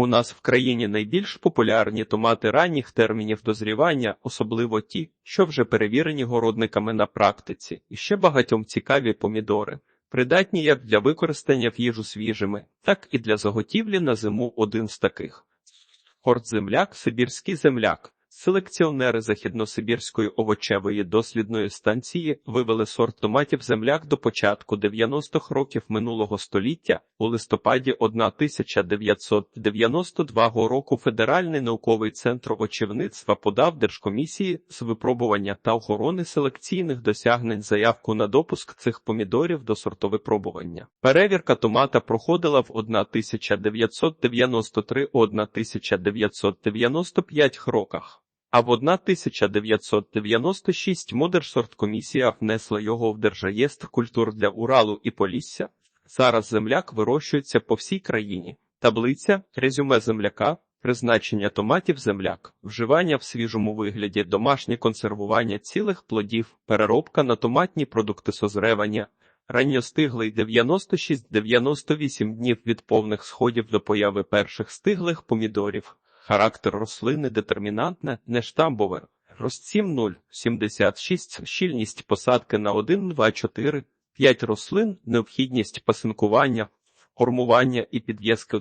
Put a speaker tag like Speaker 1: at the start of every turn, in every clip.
Speaker 1: У нас в країні найбільш популярні томати ранніх термінів дозрівання, особливо ті, що вже перевірені городниками на практиці, і ще багатьом цікаві помідори, придатні як для використання в їжу свіжими, так і для заготівлі на зиму один з таких. Хорт-земляк, сибірський земляк. Селекціонери Західносибірської овочевої дослідної станції вивели сорт томатів земляк до початку 90-х років минулого століття. У листопаді 1992 року Федеральний науковий центр овочівництва подав Держкомісії з випробування та охорони селекційних досягнень заявку на допуск цих помідорів до сортовипробування. Перевірка томата проходила в 1993-1995 роках. А в 1996 Модерсорт-комісія внесла його в Держреєстр культур для Уралу і Полісся. Зараз земляк вирощується по всій країні. Таблиця, резюме земляка, призначення томатів земляк, вживання в свіжому вигляді, домашнє консервування цілих плодів, переробка на томатні продукти созревання, ранньостиглий 96-98 днів від повних сходів до появи перших стиглих помідорів. Характер рослини детермінантне, нештамбове. Розцім 0, 76, щільність посадки на 1, 2, 4, 5 рослин, необхідність пасинкування, формування і підв'язки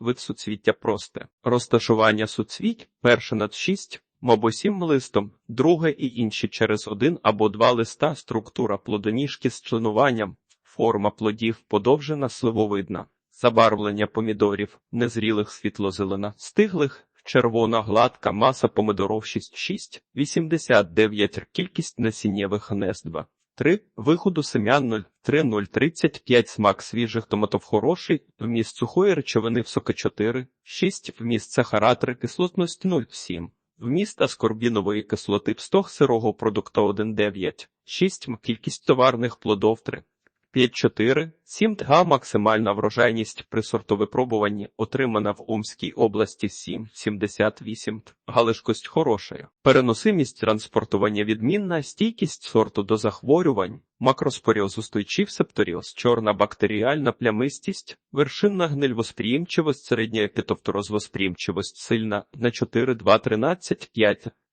Speaker 1: вид суцвіття просте. Розташування суцвіть, перше над 6, або 7 листом, друге і інші через один або два листа, структура плодоніжки з членуванням, форма плодів подовжена сливовидна. Забарвлення помідорів, незрілих світло-зелена, стиглих, червона гладка маса помидоров 6,6, 89 кількість насіннєвих гнезд 2. 3. Виходу семян 0, 3, 0, 35 смак свіжих томатов хороший, вміст сухої речовини в сока 4, 6, вміст сахаратри кислотність 0, 7, вміст аскорбінової кислоти пстог сирого продукта 1,9, 6, кількість товарних плодов 3. 5,4, 7 га максимальна врожайність при сортовипробуванні отримана в Омській області 7,78 галишкость хороша. Переносимість транспортування відмінна, стійкість сорту до захворювань, макроспоріоз устойчив септоріоз, чорна бактеріальна плямистість, вершинна гнильвосприємчивость, середня епітофторозвосприємчивость сильна на 4,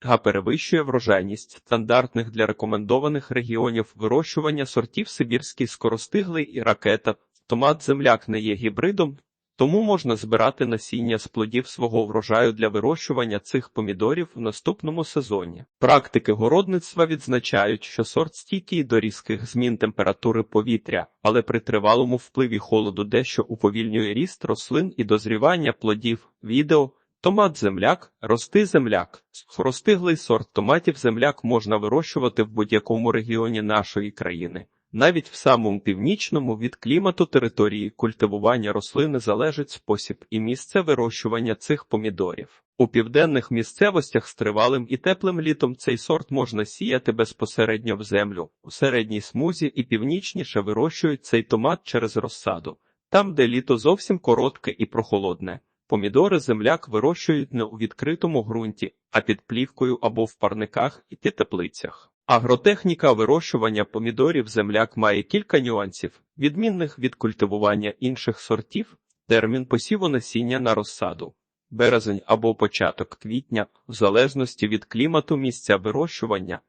Speaker 1: 2, 13, 5 га перевищує врожайність стандартних для рекомендованих регіонів вирощування сортів Сибірський скоростиглий і ракета. Томат земляк не є гібридом, тому можна збирати насіння з плодів свого врожаю для вирощування цих помідорів в наступному сезоні. Практики городництва відзначають, що сорт стійкий до різких змін температури повітря, але при тривалому впливі холоду дещо уповільнює ріст рослин і дозрівання плодів. Відео Томат земляк, рости земляк. Ростиглий сорт томатів земляк можна вирощувати в будь-якому регіоні нашої країни. Навіть в самому північному від клімату території культивування рослини залежить спосіб і місце вирощування цих помідорів. У південних місцевостях з тривалим і теплим літом цей сорт можна сіяти безпосередньо в землю. У середній смузі і північніше вирощують цей томат через розсаду, там, де літо зовсім коротке і прохолодне. Помідори земляк вирощують не у відкритому ґрунті, а під плівкою або в парниках і теплицях. Агротехніка вирощування помідорів земляк має кілька нюансів, відмінних від культивування інших сортів, термін посіву насіння на розсаду, березень або початок квітня, в залежності від клімату місця вирощування.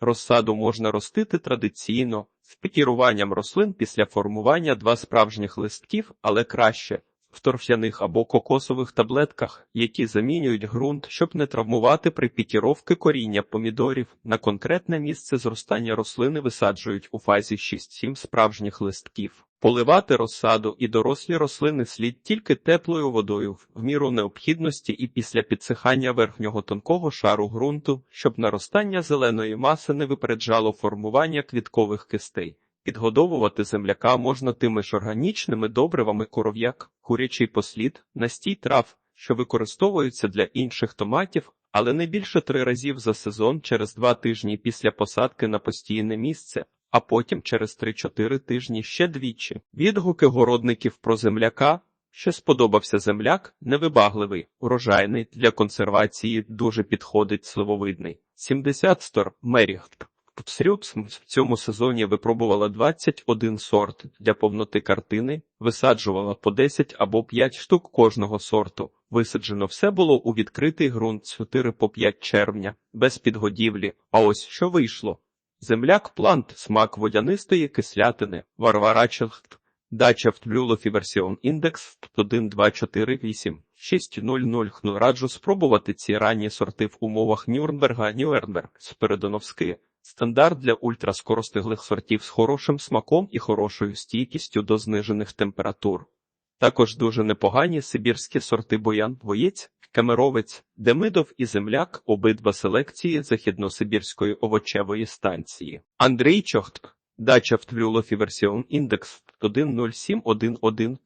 Speaker 1: Розсаду можна ростити традиційно, з пікіруванням рослин після формування два справжніх листків, але краще в торф'яних або кокосових таблетках, які замінюють ґрунт, щоб не травмувати при пікіровки коріння помідорів. На конкретне місце зростання рослини висаджують у фазі 6-7 справжніх листків. Поливати розсаду і дорослі рослини слід тільки теплою водою в міру необхідності і після підсихання верхнього тонкого шару ґрунту, щоб наростання зеленої маси не випереджало формування квіткових кистей. Підгодовувати земляка можна тими ж органічними добривами коров'як, курячий послід, настій трав, що використовуються для інших томатів, але не більше три разів за сезон через два тижні після посадки на постійне місце, а потім через 3-4 тижні ще двічі. Відгуки городників про земляка. Що сподобався земляк, невибагливий, урожайний, для консервації дуже підходить сливовидний. 70 стор Меріхт. Псрюпсм в цьому сезоні випробувала 21 сорт. Для повноти картини висаджувала по 10 або 5 штук кожного сорту. Висаджено все було у відкритий ґрунт з 4 по 5 червня, без підгодівлі. А ось що вийшло. Земляк плант, смак водянистої кислятини, Варвара Челхт, дача в Версіон індекс 1248 600 хну раджу спробувати ці ранні сорти в умовах Нюрнберга Нюернберг Спередоновський. Стандарт для ультраскоростиглих сортів з хорошим смаком і хорошою стійкістю до знижених температур. Також дуже непогані сибірські сорти боян, воєць, камеровець, демидов і земляк, обидва селекції західносибірської овочевої станції. Андрій Чохт, дача в Твлюлофі Версіон індекс 10711.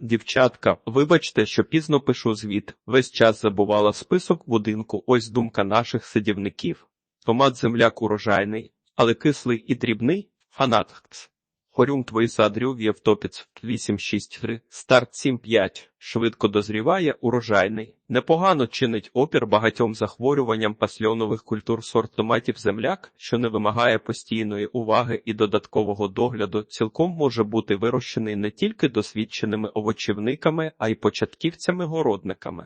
Speaker 1: Дівчатка, вибачте, що пізно пишу звіт. Весь час забувала список будинку. Ось думка наших садівників. Томат земляк урожайний, але кислий і дрібний. Фанатхц. Хорюм твої садрю Євтопіц 863, старт 75, швидко дозріває, урожайний. Непогано чинить опір багатьом захворюванням пасльонових культур сорт томатів земляк, що не вимагає постійної уваги і додаткового догляду, цілком може бути вирощений не тільки досвідченими овочівниками, а й початківцями-городниками.